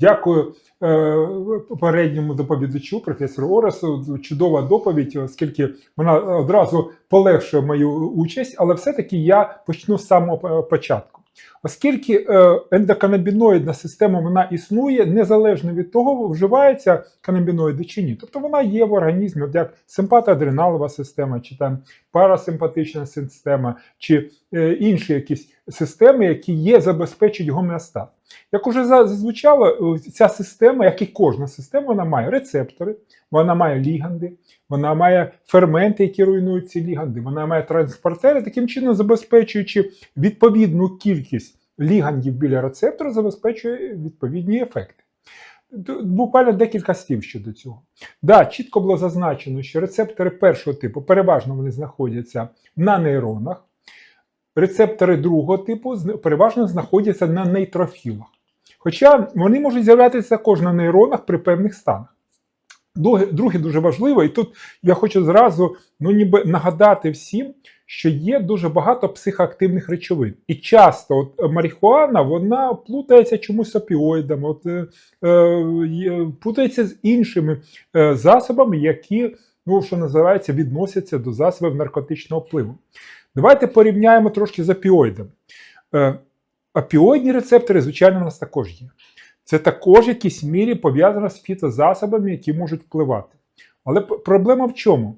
Дякую е, попередньому доповідачу, професору Оресу. Чудова доповідь, оскільки вона одразу полегшує мою участь, але все-таки я почну з самого початку. Оскільки е, ендоканабіноїдна система вона існує незалежно від того, вживаються канабіноїди чи ні. Тобто вона є в організмі, от як симпатоадреналова система, чи там парасимпатична система, чи е, інші якісь системи, які є, забезпечують гомеостаз. Як уже зазвучало, ця система, як і кожна система, вона має рецептори, вона має ліганди, вона має ферменти, які руйнують ці ліганди, вона має транспортери, таким чином забезпечуючи відповідну кількість лігандів біля рецептора, забезпечує відповідні ефекти. Буквально декілька слів щодо цього. Да, чітко було зазначено, що рецептори першого типу переважно вони знаходяться на нейронах. Рецептори другого типу переважно знаходяться на нейтрофілах. Хоча вони можуть з'являтися також на нейронах при певних станах. Друге, дуже важливо, і тут я хочу зразу ну, ніби нагадати всім, що є дуже багато психоактивних речовин. І часто от марихуана вона плутається чомусь опіоїдами, от, е, е, плутається з іншими е, засобами, які, ну, що називається, відносяться до засобів наркотичного впливу. Давайте порівняємо трошки з опіоїдами. Е, опіоїдні рецептори, звичайно, у нас також є. Це також в якійсь мірі пов'язано з фітозасобами, які можуть впливати. Але проблема в чому?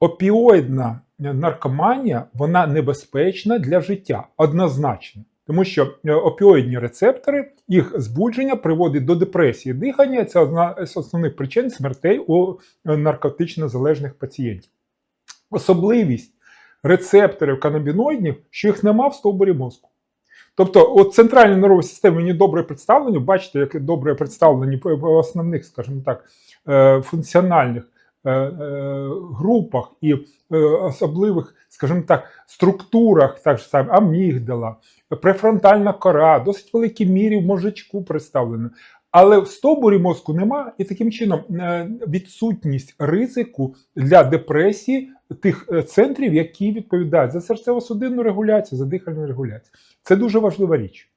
Опіоїдна наркоманія вона небезпечна для життя однозначно. Тому що е, опіоїдні рецептори, їх збудження приводить до депресії дихання. Це одна з основних причин смертей у е, наркотично залежних пацієнтів. Особливість рецепторів канабіноїдів, що їх нема в стовбурі мозку. Тобто, от центральні нервові системи вони добре представлені, бачите, як добре представлені основних, скажімо так, е, функціональних групах і особливих, скажімо так, структурах, так само амігдала, префронтальна кора, досить великій мірі в мозжечку представлена. Але в стовбурі мозку нема, і таким чином відсутність ризику для депресії тих центрів, які відповідають за серцево-судинну регуляцію, за дихальну регуляцію. Це дуже важлива річ.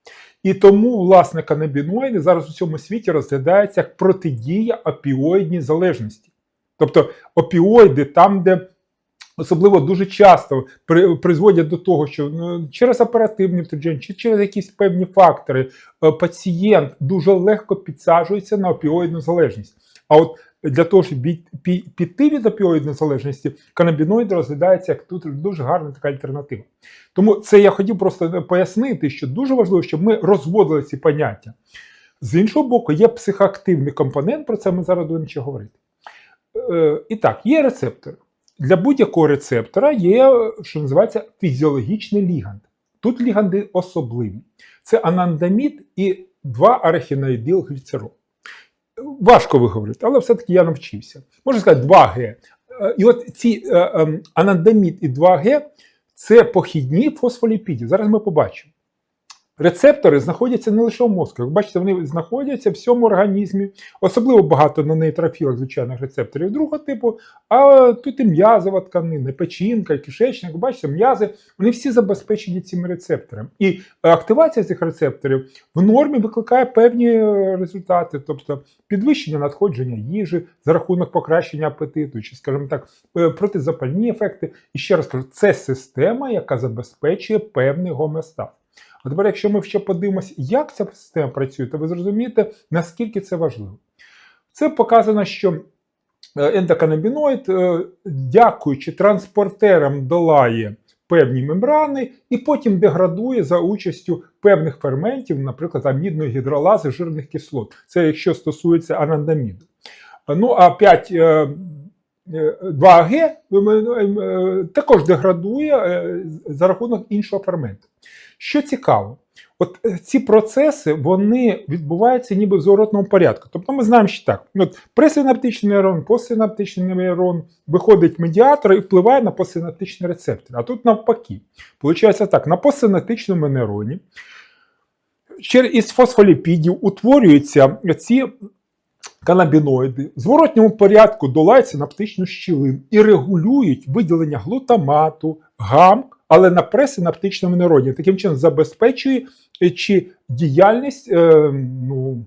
І тому, власне, канабіноїди зараз у цьому світі розглядаються як протидія опіоїдній залежності. Тобто опіоїди там, де особливо дуже часто призводять до того, що ну, через оперативні втручання чи через якісь певні фактори е, пацієнт дуже легко підсаджується на опіоїдну залежність. А от для того, щоб піти від опіоїдної залежності, канабіноїд розглядається як тут дуже гарна така альтернатива. Тому це я хотів просто пояснити, що дуже важливо, щоб ми розводили ці поняття. З іншого боку, є психоактивний компонент, про це ми зараз будемо ще говорити. Е, і так, є рецептори. Для будь-якого рецептора є, що називається, фізіологічний ліганд. Тут ліганди особливі. Це анандамід і 2 арахіноїдил гліцерол важко виговорити, але все-таки я навчився. Можна сказати, 2Г. Е, і от ці е, ем, анандамід і 2Г це похідні фосфоліпідів. Зараз ми побачимо. Рецептори знаходяться не лише в мозку. Бачите, вони знаходяться в всьому організмі, особливо багато на нейтрофілах звичайних рецепторів другого типу, а тут і м'язова тканина, печінка, кишечник. Бачите, м'язи, вони всі забезпечені цими рецепторами. І активація цих рецепторів в нормі викликає певні результати, тобто підвищення надходження їжі за рахунок покращення апетиту, чи, скажімо так, е, протизапальні ефекти. І ще раз кажу, це система, яка забезпечує певний гомеостаз. А тепер, якщо ми ще подивимося, як ця система працює, то ви зрозумієте, наскільки це важливо. Це показано, що е, ендоканабіноїд, е, дякуючи транспортерам, долає певні мембрани і потім деградує за участю певних ферментів, наприклад, амідної гідролази жирних кислот. Це якщо стосується анандаміду. Ну, а 5 2Г е, також деградує за рахунок іншого ферменту. Що цікаво, от е, ці процеси вони відбуваються ніби в зворотному порядку. Тобто ми знаємо, що так: от пресинаптичний нейрон, постсинаптичний нейрон виходить медіатор і впливає на постсинаптичний рецептор. А тут навпаки. Получається так, на постсинаптичному нейроні із фосфоліпідів утворюються ці. Канабіноїди в зворотньому порядку долають синаптичну щілину і регулюють виділення глутамату, гам але на пресинаптичному нейроні. Таким чином забезпечує чи діяльність е, ну,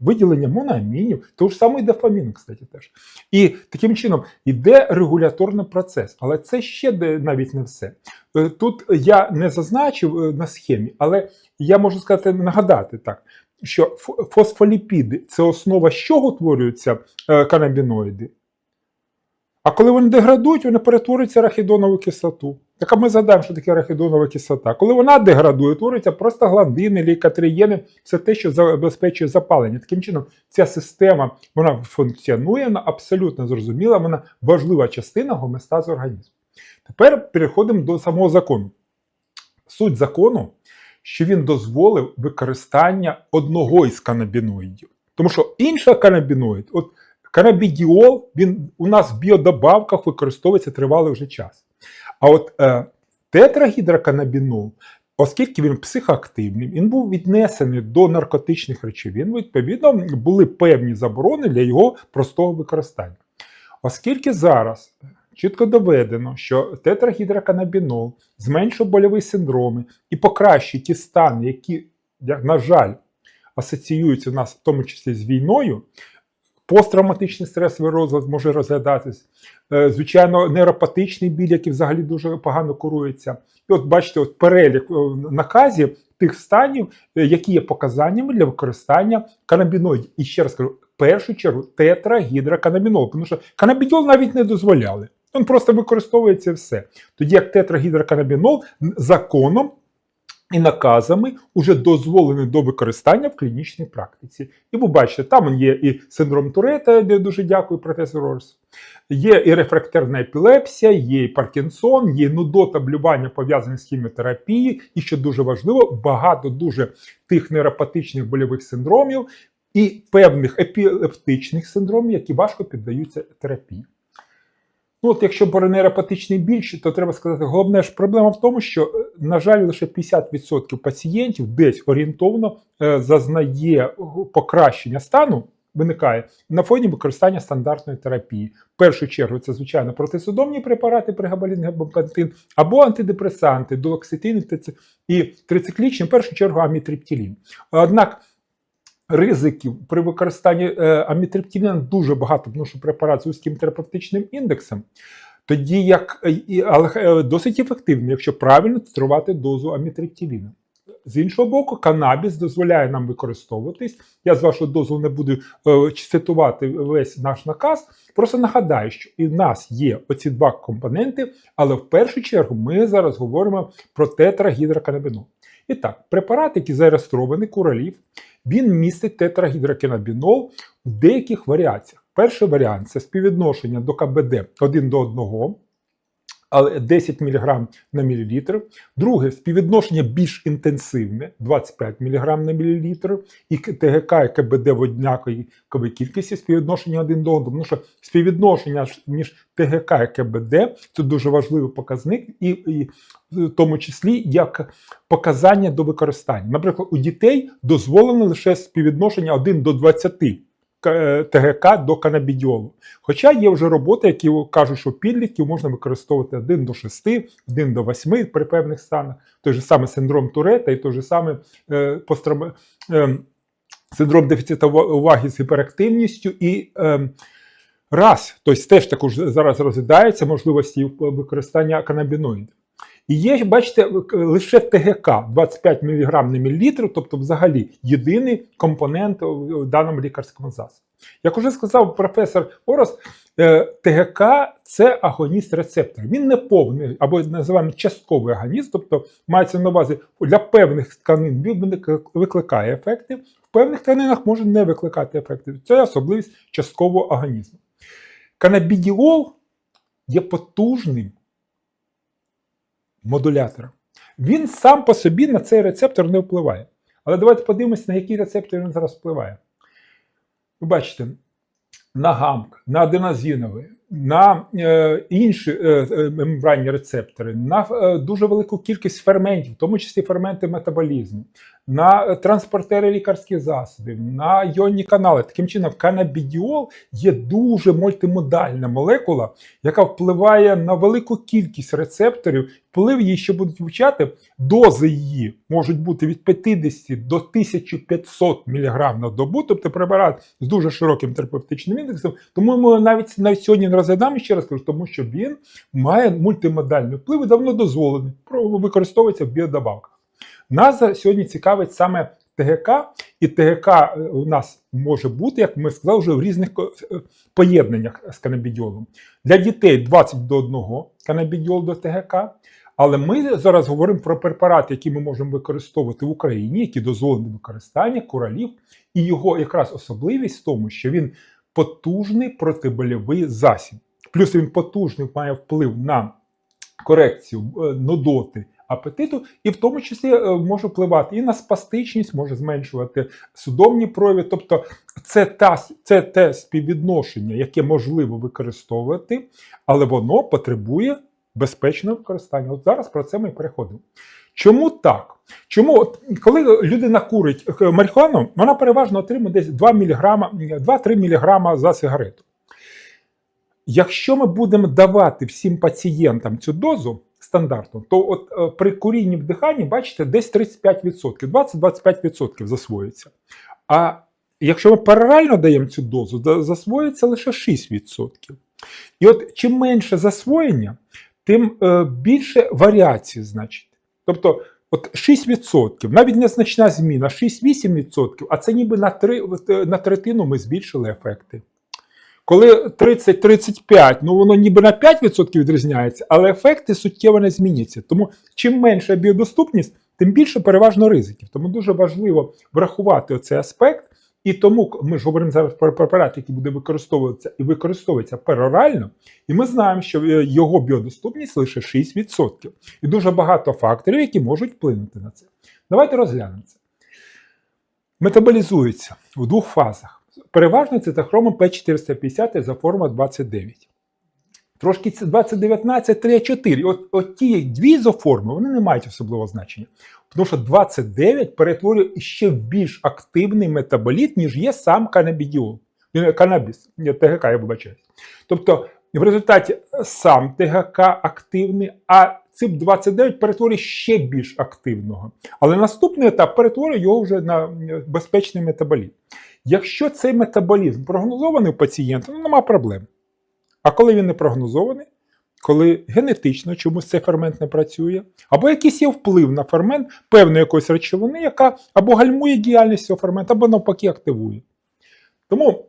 виділення моноамінів, того ж самий дофамін, кстати, теж. І таким чином йде регуляторний процес, але це ще навіть не все. Е, Тут я не зазначив е, на схемі, але я можу сказати, нагадати так, що фосфоліпіди це основа з чого утворюються е, канабіноїди. А коли вони деградують, вони перетворюються в арахідонову кислоту. Так ми згадаємо, що таке арахідонова кислота. Коли вона деградує, утворюються просто гландини, лікатрієни, це те, що забезпечує запалення. Таким чином, ця система вона функціонує, вона абсолютно зрозуміла, вона важлива частина гоместазу організму. Тепер переходимо до самого закону. Суть закону, що він дозволив використання одного із канабіноїдів. Тому що інший канабіноїд, от канабідіол, він у нас в біодобавках використовується тривалий вже час. А от е, тетрагідроканабінол, оскільки він психоактивний, він був віднесений до наркотичних речовин, відповідно, були певні заборони для його простого використання. Оскільки зараз чітко доведено, що тетрагідроканабінол зменшує больові синдроми і покращує ті стани, які, на жаль, асоціюються у нас в тому числі з війною, посттравматичний стресовий розлад може розглядатись. Е, Звичайно, нейропатичний біль, який взагалі дуже погано курується. І от бачите, от перелік е, наказів тих станів, е, які є показаннями для використання канабіноїдів. І ще раз кажу, в першу чергу тетрагідроканабінол, тому що канабідіол навіть не дозволяли. Він просто використовується все. Тоді як тетрагідроканабінол законом і наказами вже дозволений до використання в клінічній практиці. І ви бачите, там є і синдром Турета, де дуже дякую професору Орс. Є і рефрактерна епілепсія, є і Паркінсон, є нудота блювання пов'язані з хіміотерапією, і що дуже важливо, багато дуже тих нейропатичних больових синдромів і певних епілептичних синдромів, які важко піддаються терапії. От якщо про нейропатичний то треба сказати, головна ж проблема в тому, що, е, на жаль, лише 50% пацієнтів десь орієнтовно е, зазнає покращення стану, виникає на фоні використання стандартної терапії. В першу чергу це, звичайно, протисудомні препарати, пригабалін, габапантин, або антидепресанти, дулокситин і трициклічні, в першу чергу амітриптилін. Однак ризиків при використанні е, амітриптиліна дуже багато, тому що препарат з вузьким терапевтичним індексом. Тоді як е, але е, досить ефективно, якщо правильно титрувати дозу амітриптиліна. З іншого боку, канабіс дозволяє нам використовуватись. Я з вашого дозволу не буду е, цитувати весь наш наказ. Просто нагадаю, що і в нас є оці два компоненти, але в першу чергу ми зараз говоримо про тетрагідроканабінол. І так, препарат, який зареєстрований куралів, він містить тетрагідрокенабінол в деяких варіаціях. Перший варіант це співвідношення до КБД 1 до 1, але 10 мг на мілілітр. Друге співвідношення більш інтенсивне 25 мг на мілілітр. І ТГК і КБД в однаковій кількості співвідношення один до одного. Тому що співвідношення між ТГК і КБД це дуже важливий показник, і, і в тому числі як показання до використання. Наприклад, у дітей дозволено лише співвідношення 1 до 20 К- е, ТГК до канабідіолу. Хоча є вже роботи, які кажуть, що підлітків можна використовувати 1 до 6, 1 до 8 при певних станах. Той же самий синдром Турета і той же самий е, пострам... е, синдром дефіциту уваги з гіперактивністю і е, раз, тобто теж також зараз розглядається можливості використання канабіноїдів. І є, бачите, лише ТГК 25 мг на мілілітр, тобто взагалі єдиний компонент в даному лікарському засобі. Як уже сказав професор Орос, е, ТГК це агоніст рецептора. Він не повний або називаємо частковий агоніст, тобто мається на увазі для певних тканин він викликає ефекти, в певних тканинах може не викликати ефекти. Це особливість часткового агонізму. Канабідіол є потужним модулятором. Він сам по собі на цей рецептор не впливає. Але давайте подивимося, на який рецептор він зараз впливає. Ви бачите, на гамк, на аденозіновий, на е, інші е, е, мембранні рецептори, на е, дуже велику кількість ферментів, в тому числі ферменти метаболізму, на транспортери лікарських засобів, на йонні канали. Таким чином, канабідіол є дуже мультимодальна молекула, яка впливає на велику кількість рецепторів. Вплив її, що будуть вивчати, дози її можуть бути від 50 до 1500 мг на добу, тобто препарат з дуже широким терапевтичним індексом. Тому ми навіть навіть сьогодні не розглядаємо ще раз кажу, тому що він має мультимодальний вплив і давно дозволений, використовується в біодобавках. Нас сьогодні цікавить саме ТГК, і ТГК е, у нас може бути, як ми сказали, вже в різних е, поєднаннях з канабідіолом. Для дітей 20 до 1 канабідіол до ТГК. Але ми зараз говоримо про препарати, які ми можемо використовувати в Україні, які дозволені використання коралів, і його якраз особливість в тому, що він потужний протибольовий засіб. Плюс він потужний має вплив на корекцію е, нудоти апетиту, і в тому числі е, може впливати і на спастичність, може зменшувати судомні прояви. Тобто, це та це те співвідношення, яке можливо використовувати, але воно потребує безпечного використання. От зараз про це ми переходимо. Чому так? Чому, от, коли людина курить е, марихуану, вона переважно отримує десь 2 мг, 2-3 мг за сигарету. Якщо ми будемо давати всім пацієнтам цю дозу стандартну, то от е, при курінні вдиханні, бачите, десь 35%, 20-25% засвоюється. А якщо ми паралельно даємо цю дозу, засвоюється лише 6%. І от чим менше засвоєння, тим е, більше варіації, значить. Тобто, от 6%, навіть незначна зміна, 6-8%, а це ніби на, три, е, на третину ми збільшили ефекти. Коли 30-35, ну воно ніби на 5% відрізняється, але ефекти суттєво не зміняться. Тому чим менша біодоступність, тим більше переважно ризиків. Тому дуже важливо врахувати оцей аспект. І тому ми ж говоримо зараз про препарат, який буде використовуватися і використовується перорально, і ми знаємо, що е, його біодоступність лише 6%. І дуже багато факторів, які можуть вплинути на це. Давайте розглянемо це. Метаболізується в двох фазах. Переважно цитохромом П450 за форма 29. Трошки це 2019, 3, 4. От, от ті дві ізоформи вони не мають особливого значення. Тому що 29 перетворює ще більш активний метаболіт, ніж є сам канабідіол. Е, Канабіс, ТГК, я вибачаюсь. Тобто, в результаті сам ТГК активний, а ЦИП-29 перетворює ще більш активного. Але наступний етап перетворює його вже на е, безпечний метаболіт. Якщо цей метаболізм прогнозований у пацієнта, ну нема проблем. А коли він не прогнозований, коли генетично чомусь цей фермент не працює, або якийсь є вплив на фермент певної якоїсь речовини, яка або гальмує діяльність цього ферменту, або навпаки активує. Тому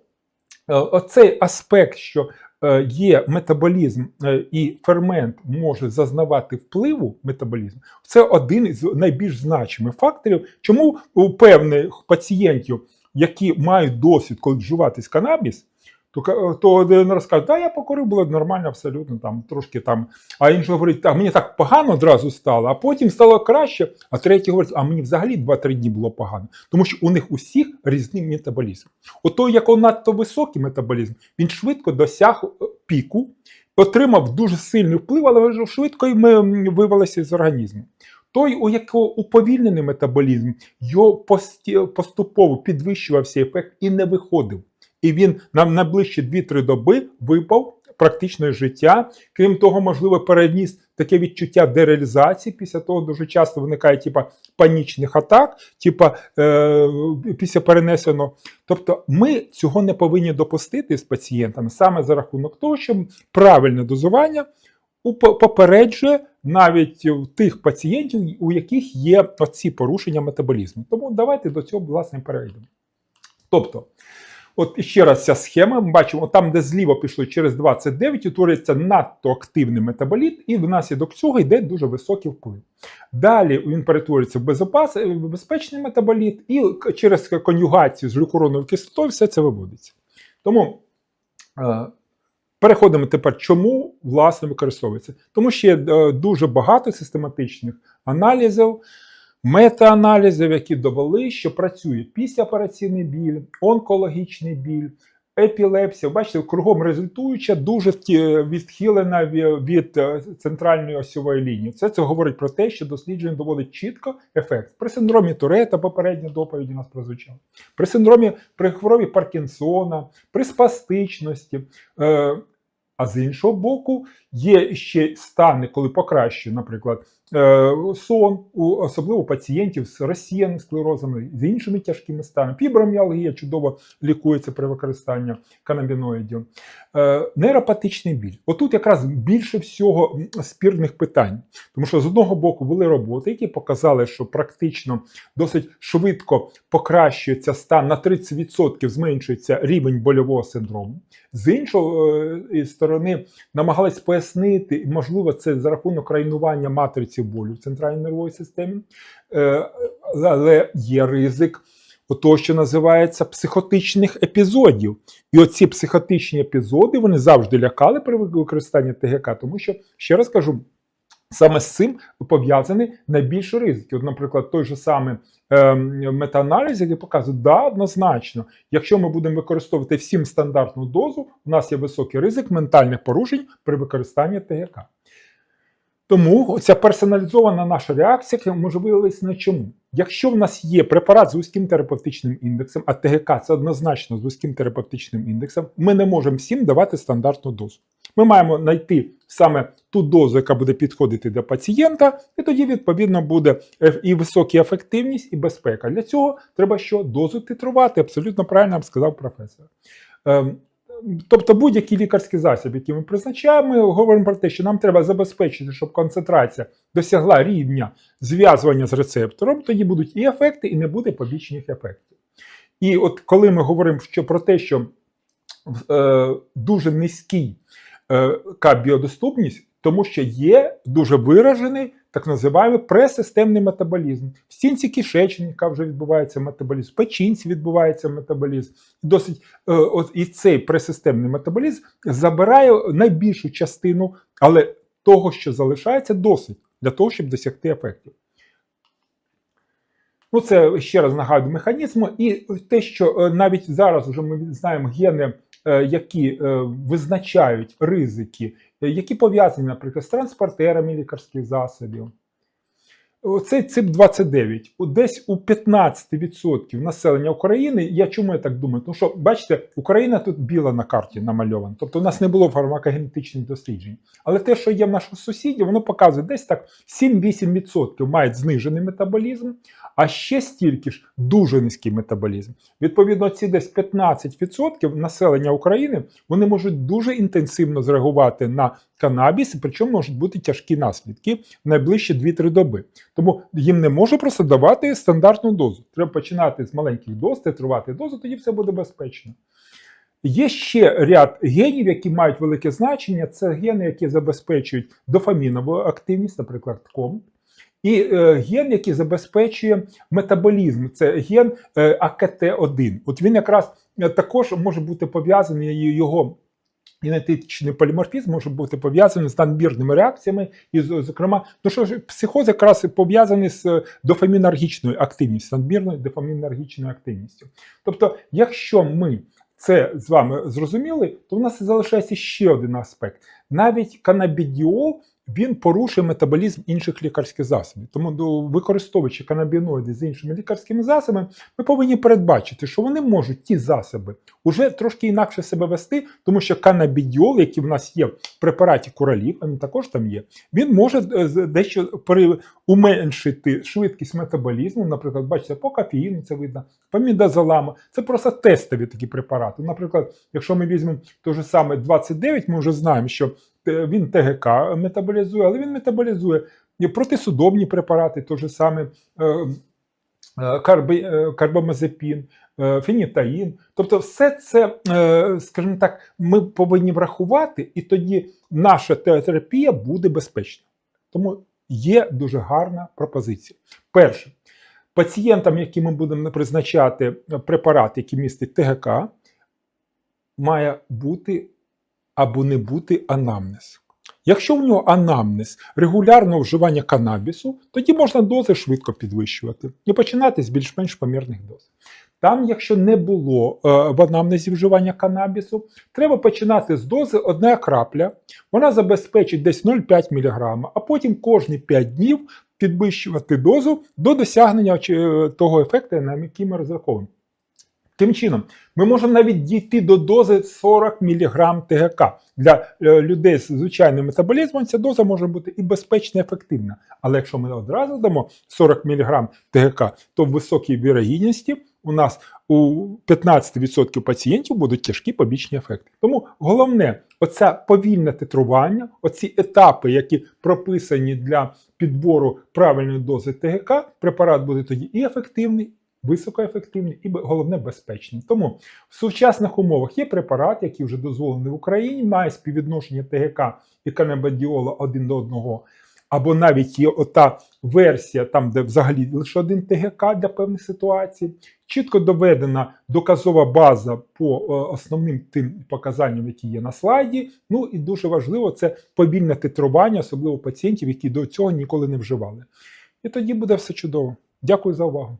е, оцей аспект, що е, є метаболізм е, і фермент може зазнавати впливу метаболізму, це один із найбільш значимих факторів, чому у певних пацієнтів, які мають досвід, коли вживатись канабіс, то, то один розкаже, да, я покурив, було нормально, абсолютно там трошки там. А інший говорить, так, мені так погано одразу стало, а потім стало краще. А третій говорить, а мені взагалі 2-3 дні було погано. Тому що у них усіх різний метаболізм. Ото, як у надто високий метаболізм, він швидко досяг е, піку, отримав дуже сильний вплив, але швидко ми вивелися з організму. Той, у якого уповільнений метаболізм, його поступово підвищувався ефект і не виходив. І він на найближчі 2-3 доби випав практично життя. Крім того, можливо, переніс таке відчуття дереалізації. Після того дуже часто виникає типа панічних атак, типа е, після перенесеного. Тобто, ми цього не повинні допустити з пацієнтами саме за рахунок того, що правильне дозування попереджує навіть в тих пацієнтів, у яких є оці порушення метаболізму. Тому давайте до цього власне перейдемо. Тобто, от ще раз ця схема. Ми бачимо, там, де зліво пішло через 29, утворюється надто активний метаболіт, і внаслідок цього йде дуже високий вплив. Далі він перетворюється в безопас, в безпечний метаболіт, і через конюгацію з глюкуроновою кислотою все це виводиться. Тому е, переходимо тепер, чому власне використовується. Тому що є е, дуже багато систематичних аналізів, метааналізів, які довели, що працює післяопераційний біль, онкологічний біль, епілепсія. Бачите, кругом результуюча, дуже відхилена від е, центральної осьової лінії. Це це говорить про те, що дослідження доводить чітко ефект. При синдромі Турета доповідь у нас прозвучала. При синдромі при хворобі Паркінсона, при спастичності. Е, а з іншого боку, є ще стани, коли покращує, наприклад, е, сон, особливо пацієнтів з розсіяним склерозом, з іншими тяжкими станами. Фіброміалгія чудово лікується при використанні канабіноїдів. Е, нейропатичний біль. Отут якраз більше всього спірних питань. Тому що з одного боку були роботи, які показали, що практично досить швидко покращується стан на 30% зменшується рівень больового синдрому. З іншої е, сторони, намагались пояснити, можливо, це за рахунок райнування матриці болю в центральній нервовій системі, Е, але є ризик того, що називається психотичних епізодів. І оці психотичні епізоди вони завжди лякали при використанні ТГК, тому що, ще раз кажу, Саме з цим пов'язані найбільші ризики. От, наприклад, той же самий е, метааналіз, який показує, да, однозначно, якщо ми будемо використовувати всім стандартну дозу, у нас є високий ризик ментальних порушень при використанні ТГК. Тому ця персоналізована наша реакція може виявитися на чому. Якщо в нас є препарат з вузьким терапевтичним індексом, а ТГК це однозначно з вузьким терапевтичним індексом, ми не можемо всім давати стандартну дозу. Ми маємо знайти саме ту дозу, яка буде підходити до пацієнта, і тоді, відповідно, буде і висока ефективність, і безпека. Для цього треба що дозу титрувати. Абсолютно правильно сказав професор. Ем, Тобто будь-який лікарський засіб, який ми призначаємо, ми говоримо про те, що нам треба забезпечити, щоб концентрація досягла рівня зв'язування з рецептором, тоді будуть і ефекти, і не буде побічних ефектів. І от коли ми говоримо що про те, що е, дуже низький е, біодоступність, тому що є дуже виражений так називаємо пресистемний метаболізм. В стінці кишечника вже відбувається метаболізм, в печінці відбувається метаболізм. Досить е, і цей пресистемний метаболізм забирає найбільшу частину, але того, що залишається, досить для того, щоб досягти ефектів. Ну, це ще раз нагадую механізму, і те, що е, навіть зараз вже ми знаємо гени, які е, визначають ризики, е, які пов'язані, наприклад, з транспортерами лікарських засобів. Оцей ЦИП-29, у- десь у 15% населення України, я чому я так думаю? Тому що, бачите, Україна тут біла на карті намальована, тобто у нас не було фармакогенетичних досліджень. Але те, що є в наших сусідів, воно показує десь так 7-8% мають знижений метаболізм, а ще стільки ж дуже низький метаболізм. Відповідно, ці десь 15% населення України вони можуть дуже інтенсивно зреагувати на канабіс, і причому можуть бути тяжкі наслідки в найближчі 2-3 доби. Тому їм не можу просто давати стандартну дозу. Треба починати з маленьких доз, титрувати дозу, тоді все буде безпечно. Є ще ряд генів, які мають велике значення. Це гени, які забезпечують дофамінову активність, наприклад, тком. І е, ген, який забезпечує метаболізм, це ген е, АКТ1. От він якраз е, також може бути пов'язаний його генетичний поліморфізм може бути пов'язаний з надмірними реакціями, і, зокрема, ну що ж, психоз якраз пов'язаний з дофамінергічною активністю, надмірною дофамінергічною активністю. Тобто, якщо ми це з вами зрозуміли, то в нас залишається ще один аспект. Навіть канабідіол він порушує метаболізм інших лікарських засобів. Тому до- використовуючи канабіноїди з іншими лікарськими засобами, ми повинні передбачити, що вони можуть ті засоби уже трошки інакше себе вести, тому що канабідіол, який в нас є в препараті куралів, а він також там є, він може е, дещо уменшити швидкість метаболізму. Наприклад, бачите, по кофеїну це видно, по мідазоламу. Це просто тестові такі препарати. Наприклад, якщо ми візьмемо той же саме 29, ми вже знаємо, що він ТГК метаболізує, але він метаболізує і протисудомні препарати, той же саме е, е, е, карбамазепін, е, фенітаїн. Тобто, все це, е, скажімо так, ми повинні врахувати, і тоді наша терапія буде безпечна. Тому є дуже гарна пропозиція. Перше, пацієнтам, яким ми будемо призначати препарат, який містить ТГК, має бути або не бути анамнез. Якщо в нього анамнез регулярного вживання канабісу, тоді можна дози швидко підвищувати і починати з більш-менш помірних доз. Там, якщо не було е, в анамнезі вживання канабісу, треба починати з дози одна крапля. Вона забезпечить десь 0,5 мг, а потім кожні 5 днів підвищувати дозу до досягнення е, того ефекту, на який ми розраховуємо. Тим чином, ми можемо навіть дійти до дози 40 мг ТГК. Для е, людей з звичайним метаболізмом ця доза може бути і безпечна, і ефективна. Але якщо ми одразу дамо 40 мг ТГК, то в високій вірогідності у нас у 15% пацієнтів будуть тяжкі побічні ефекти. Тому головне, оце повільне титрування, оці етапи, які прописані для підбору правильної дози ТГК, препарат буде тоді і ефективний, високоефективний і головне безпечний. Тому в сучасних умовах є препарат, який вже дозволений в Україні, має співвідношення ТГК і канабадіола один до одного. Або навіть є ота версія, там, де взагалі лише один ТГК для певних ситуацій. Чітко доведена доказова база по е, основним тим показанням, які є на слайді. Ну і дуже важливо це повільне титрування, особливо пацієнтів, які до цього ніколи не вживали. І тоді буде все чудово. Дякую за увагу.